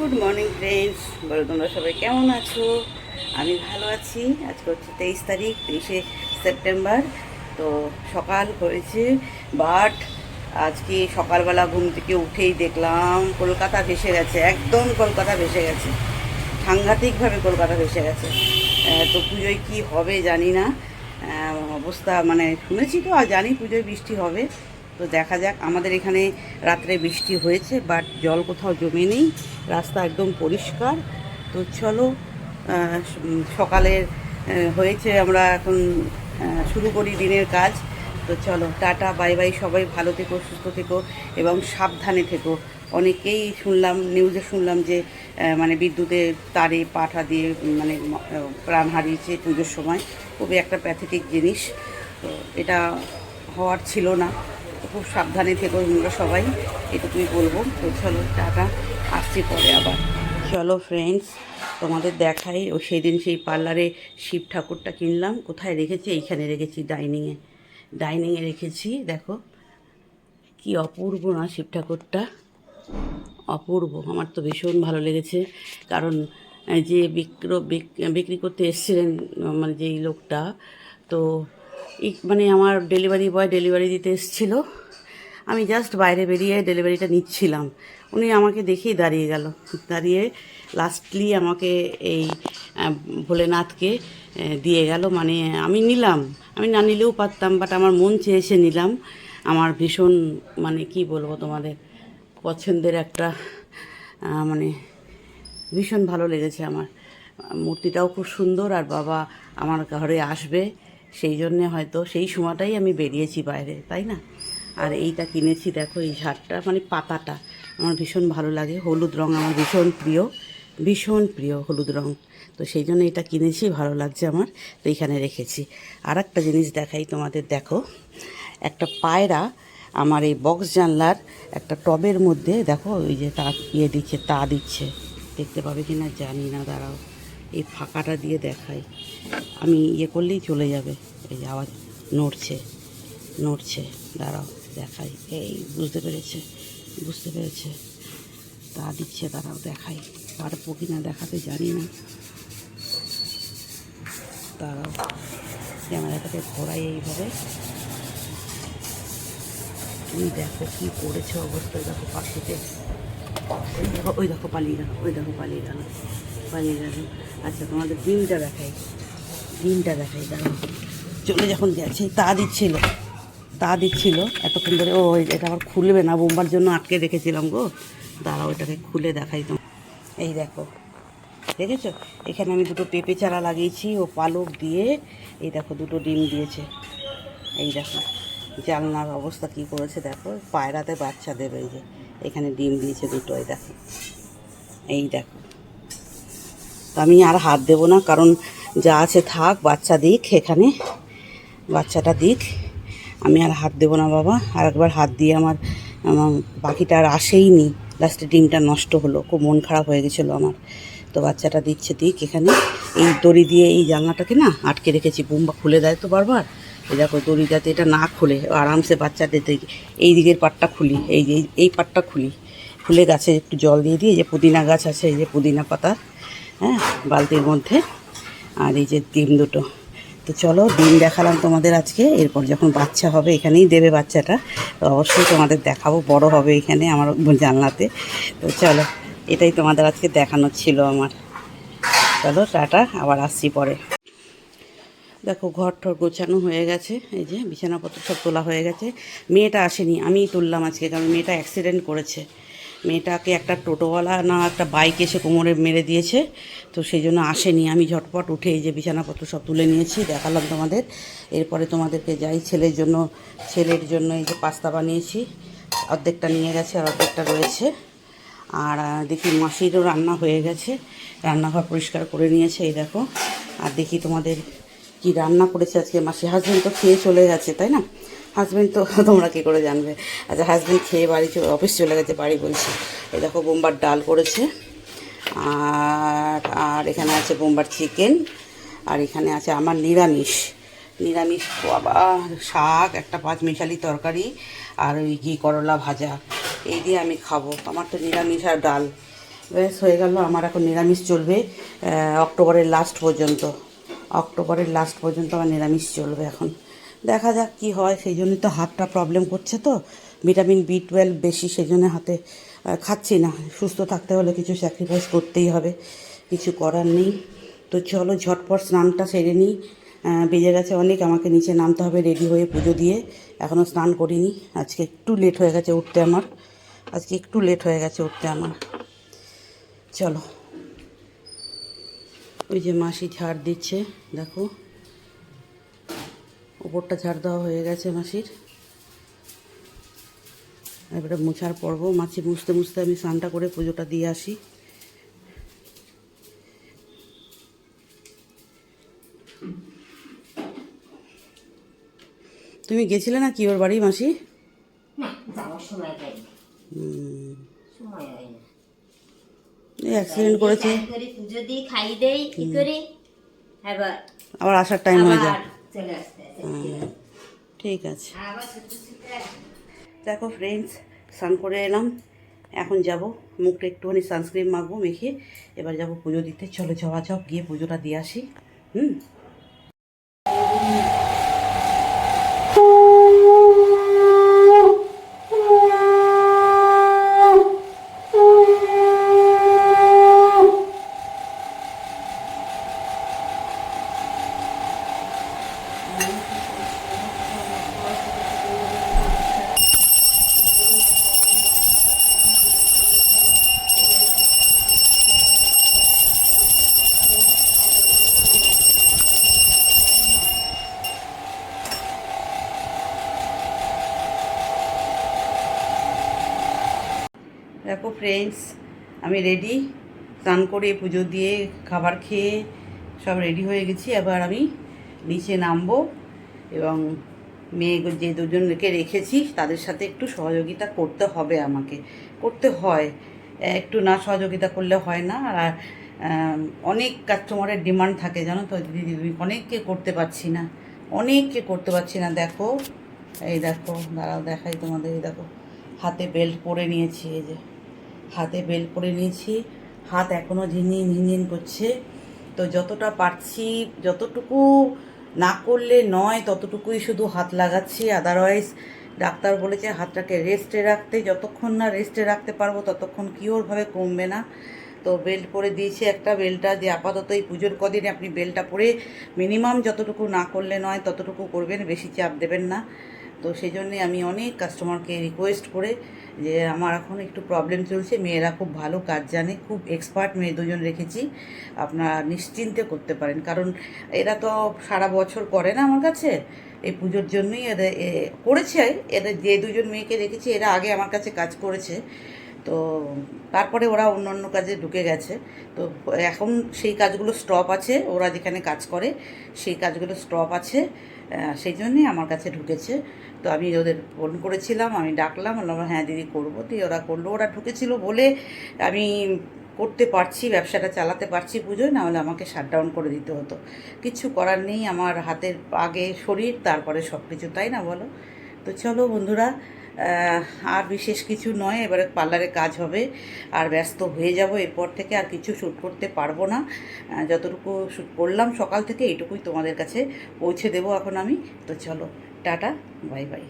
Good morning friends বলো তোমরা সবাই কেমন আছো? আমি ভালো আছি। আজকে হচ্ছে তেইশ তারিখ, তেইশে সেপ্টেম্বর। তো সকাল হয়েছে বাট আজকে সকালবেলা ঘুম থেকে উঠেই দেখলাম কলকাতা ভেসে গেছে, একদম কলকাতা ভেসে গেছে। সাংঘাতিকভাবে কলকাতা ভেসে গেছে। তো পুজোয় কি হবে জানি না। অবস্থা মানে শুনেছি তো, আর জানি পুজোয় বৃষ্টি হবে। তো দেখা যাক, আমাদের এখানে রাত্রে বৃষ্টি হয়েছে বাট জল কোথাও জমে নেই, রাস্তা একদম পরিষ্কার। তো চলো সকালের হয়েছে আমরা এখন শুরু করি দিনের কাজ। তো চলো, টাটা বাই বাই সবাই ভালো থেকো, সুস্থ থেকো, এবং সাবধানে থেকো। অনেকেই শুনলাম নিউজে শুনলাম যে মানে বিদ্যুতের তারে, পাঠা দিয়ে মানে প্রাণ হারিয়েছে পুজোর সময়। খুবই একটা প্যাথেটিক জিনিস। তো এটা হওয়ার ছিল না। খুব সাবধানে থেকো, তোমরা সবাই। এটুকুই বলব। তো চলো, টাটা। আসছি পরে আবার। চলো ফ্রেন্ডস তোমাদের দেখাই। ও সেদিন সেই পার্লারে শিব ঠাকুরটা কিনলাম। কোথায় রেখেছি? এইখানে রেখেছি ডাইনিংয়ে ডাইনিংয়ে রেখেছি, দেখো। কি অপূর্ব না শিব ঠাকুরটা। অপূর্ব। আমার তো ভীষণ ভালো লেগেছে। কারণ যে বিক্র, বিক- বিক্রি করতে এসেছিলেন মানে যেই লোকটা, তো মানে আমার ডেলিভারি বয় ডেলিভারি দিতে এসেছিল। আমি জাস্ট বাইরে বেরিয়ে ডেলিভারিটা নিচ্ছিলাম। উনি আমাকে দেখেই দাঁড়িয়ে গেল। দাঁড়িয়ে লাস্টলি আমাকে এই ভোলেনাথকে দিয়ে গেল। মানে আমি নিলাম। আমি না নিলেও পারতাম বাট আমার মন চেয়েছে নিলাম। আমার ভীষণ মানে কি বলব তোমাদের, পছন্দের একটা মানে ভীষণ ভালো লেগেছে আমার। মূর্তিটাও খুব সুন্দর আর বাবা আমার ঘরে আসবে। সেই জন্যে হয়তো সেই সময়টাই আমি বেরিয়েছি বাইরে, তাই না? আর এইটা কিনেছি, দেখো এই ঝাড়টা মানে পাতাটা। আমার ভীষণ ভালো লাগে, হলুদ রং আমার ভীষণ প্রিয় ভীষণ প্রিয় হলুদ রং। তো সেই জন্য এটা কিনেছি, ভালো লাগছে আমার, তো এইখানে রেখেছি। আর একটা জিনিস দেখাই তোমাদের, দেখো। একটা পায়রা আমার এই বক্স জানলার একটা টবের মধ্যে, দেখো, ওই যে তা ইয়ে দিচ্ছে, তা দিচ্ছে। দেখতে পাবে কি না জানি না, দাঁড়াও। এই ফাঁকাটা দিয়ে দেখাই। আমি ইয়ে করলেই চলে যাবে, এই আওয়াজ নড়ছে নড়ছে, দাঁড়াও। দেখাই এই, বুঝতে পেরেছে বুঝতে পেরেছে। তা দিচ্ছে, তারাও দেখাই পারব কি না দেখাতে জানি না। দাঁড়াও ক্যামেরাটাকে ঘোরাই এইভাবে। তুমি দেখো কি করেছে অবস্থা দেখো পাখিতে দেখো, ওই দেখো পালিয়ে গেল, ওই দেখো পালিয়ে গেল পালিয়ে গেল। আচ্ছা তোমাদের ডিমটা দেখাই। ডিমটা দেখাই, দাঁড়াও। চলে যখন গেছে, তা দিচ্ছিল। তা দিচ্ছিল। এতক্ষণ ধরে, ও এটা আবার খুলবে না, বোম্বার জন্য আটকে রেখেছিলাম গো। দাঁড়াও ওটাকে খুলে দেখাই তো এই দেখো, দেখেছ? এখানে আমি দুটো পেঁপে চারা লাগিয়েছি, ও পালক দিয়ে, এই দেখো, দুটো ডিম দিয়েছে। এই দেখো, জানলার অবস্থা কি করেছে দেখো, পায়রাতে বাচ্চা দেবে এই যে। এখানে ডিম দিয়েছে দুটো, এই দেখো। এই দেখো। তো আমি আর হাত দেবো না, কারণ যা আছে থাক, বাচ্চা দিক এখানে, বাচ্চাটা দিক। আমি আর হাত দেবো না বাবা। আর একবার হাত দিয়ে আমার বাকিটা আর আসেইনি। লাস্টে ডিমটা নষ্ট হলো, খুব মন খারাপ হয়ে গেছিল আমার। তো বাচ্চাটা দিচ্ছে, দিক এখানে। এই দড়ি দিয়ে এই জানলাটাকে না আটকে রেখেছি বোম্বা খুলে দেয় তো বারবার। এই দেখো দড়ি যাতে এটা না খুলে আরামসে বাচ্চা দিতে। এই দিকের পাটটা খুলি, এই যে, এই পাটটা খুলি। খুলে গাছে একটু জল দিয়ে দিই যে পুদিনা গাছ আছে, এই যে পুদিনা পাতা হ্যাঁ বালতির মধ্যে। আর এই যে ডিম দুটো। তো চলো, ডিম দেখালাম তোমাদের আজকে। এরপর যখন বাচ্চা হবে, এখানেই দেবে বাচ্চাটা। তো অবশ্যই তোমাদের দেখাবো, বড় হবে এখানে আমার জানলাতে। তো চলো, এটাই তোমাদের আজকে দেখানোর ছিল আমার। চলো, টাটা, আবার আসছি পরে। দেখো ঘর টর গোছানো হয়ে গেছে। এই যে বিছানাপত্র সব তোলা হয়ে গেছে। মেয়েটা আসেনি, আমিই তুললাম আজকে, কারণ মেয়েটা অ্যাক্সিডেন্ট করেছে। মেয়েটাকে একটা টোটোওয়ালা না একটা বাইক এসে কোমরে মেরে দিয়েছে। তো সেই জন্য আসেনি। আমি ঝটপট উঠে এই যে বিছানাপত্র সব তুলে নিয়েছি, দেখালাম তোমাদের। এরপরে তোমাদেরকে যাই ছেলের জন্য ছেলের জন্য এই যে পাস্তা বানিয়েছি। অর্ধেকটা নিয়ে গেছে আর অর্ধেকটা রয়েছে। আর দেখি মাসিরও রান্না হয়ে গেছে। রান্নাঘর পরিষ্কার করে নিয়েছে, এই দেখো। আর দেখি তোমাদের কি রান্না করেছে আজকে? মাসি হাজব্যান্ড তো খেয়ে চলে গেছে, তাই না? হাজব্যান্ড তো তোমরা কী করে জানবে? আচ্ছা হাজব্যান্ড খেয়ে বাড়ি অফিস চলে গেছে, বাড়ি বলছি। এই দেখো, বোম্বার ডাল করেছে। আর আর এখানে আছে বোম্বার চিকেন আর এখানে আছে আমার নিরামিষ। নিরামিষ বাবা, শাক, একটা পাঁচ মিশালি তরকারি, আর ওই ঘি করলা ভাজা। এই দিয়ে আমি খাব। আমার তো নিরামিষ আর ডাল। ব্যাস হয়ে গেল। আমার এখন নিরামিষ চলবে অক্টোবরের লাস্ট পর্যন্ত। অক্টোবরের লাস্ট পর্যন্ত আমার নিরামিষ চলবে এখন। দেখা যাক কি হয়, সেই জন্যই তো হাতটা প্রবলেম করছে তো। ভিটামিন বি টুয়েলভ বেশি সেই জন্য হাতে খাচ্ছি না। সুস্থ থাকতে হলে কিছু স্যাক্রিফাইস করতেই হবে, কিছু করার নেই। তো চলো ঝটপট স্নানটা সেরে নিই। বেজে গেছে অনেক, আমাকে নিচে নামতে হবে রেডি হয়ে পুজো দিয়ে। এখনও স্নান করিনি, আজকে একটু লেট হয়ে গেছে উঠতে আমার। আজকে একটু লেট হয়ে গেছে উঠতে আমার। চলো। ওই যে মাসি ঝাড় দিচ্ছে দেখো। ওপরটা ঝাড় দেওয়া হয়ে গেছে মাসির। এবারে মোছার পর্ব। মাছি মুছতে মুছতে আমি স্নানটা করে পুজোটা দিয়ে আসি। তুমি গেছিলে না কি ওর বাড়ি মাসি? না যাওয়ার সময় পাইনি সময় হয় না এই অ্যাক্সিডেন্ট করেছে। পুজো দিই খাই দেই কি করে? আবার আসার টাইম হয়ে যায়। চলে আসতে আসতে ঠিক আছে। দেখো ফ্রেন্ডস স্নান করে এলাম। এখন যাব মুখটা একটুখানি সানস্ক্রিন মাখবো মেখে এবার যাব পুজো দিতে। চলো যাওয়া যাও গিয়ে পুজোটা দিয়ে আসি। হুম? দেখো ফ্রেন্ডস আমি রেডি স্নান করে, পুজো দিয়ে, খাবার খেয়ে সব রেডি হয়ে গেছি। এবার আমি নিচে নামবো এবং মেয়ে যে দুজনকে রেখেছি, তাদের সাথে একটু সহযোগিতা করতে হবে আমাকে। করতে হয়। একটু না সহযোগিতা করলে হয় না। আর অনেক কাস্টমারের ডিমান্ড থাকে, জানো তো? দিদি তুমি অনেককে করতে পারছি না। অনেককে করতে পারছি না। দেখো, এই দেখো, দাঁড়াও, দেখাই তোমাদের, এই দেখো। হাতে বেল্ট পরে নিয়েছি, এই যে। হাতে বেল্ট পরে নিয়েছি। হাত এখনও ঝিনঝিন ঝিনঝিন করছে। তো যতটা পারছি, যতটুকু না করলে নয়, ততটুকুই শুধু হাত লাগাচ্ছি। আদারওয়াইজ ডাক্তার বলেছে হাতটাকে রেস্টে রাখতে, যতক্ষণ না রেস্টে রাখতে পারব, ততক্ষণ কিওরভাবে কমবে না। তো বেল্ট পরে দিয়েছি একটা বেল্টটা যে আপাতত এই পুজোর কদিনে আপনি বেল্টটা পরে মিনিমাম যতটুকু না করলে নয়, ততটুকু করবেন, বেশি চাপ দেবেন না। তো সেই জন্যে আমি অনেক কাস্টমারকে রিকোয়েস্ট করে যে, আমার এখন একটু প্রবলেম চলছে, মেয়েরা খুব ভালো কাজ জানে, খুব এক্সপার্ট মেয়ে দুজন রেখেছি, আপনারা নিশ্চিন্তে করতে পারেন। কারণ এরা তো সারা বছর করে না আমার কাছে। এই পুজোর জন্যই এদের করেছে। এদের যে দুজন মেয়েকে রেখেছি, এরা আগে আমার কাছে কাজ করেছে। তো তারপরে ওরা অন্য অন্য কাজে ঢুকে গেছে। তো এখন সেই কাজগুলো স্টপ আছে, ওরা যেখানে কাজ করে সেই কাজগুলো স্টপ আছে সেই জন্যই আমার কাছে ঢুকেছে। তো আমি ওদের ফোন করেছিলাম, আমি ডাকলাম, বললাম হ্যাঁ দিদি, করব। দিয়ে ওরা করল। ওরা ঢুকেছিল বলে আমি করতে পারছি, ব্যবসাটা চালাতে পারছি পুজোয় না হলে আমাকে শাটডাউন করে দিতে হতো। কিছু করার নেই, আমার হাতের আগে শরীর, তারপরে সব কিছু তাই না বলো? তো চলো বন্ধুরা আর বিশেষ কিছু নয়, এবারে পার্লারে কাজ হবে। আর ব্যস্ত হয়ে যাব, এরপর থেকে আর কিছু শ্যুট করতে পারব না। যতটুকু শ্যুট করলাম, সকাল থেকে এইটুকুই তোমাদের কাছে পৌঁছে দেব এখন আমি। তো চলো, টাটা, বাই বাই।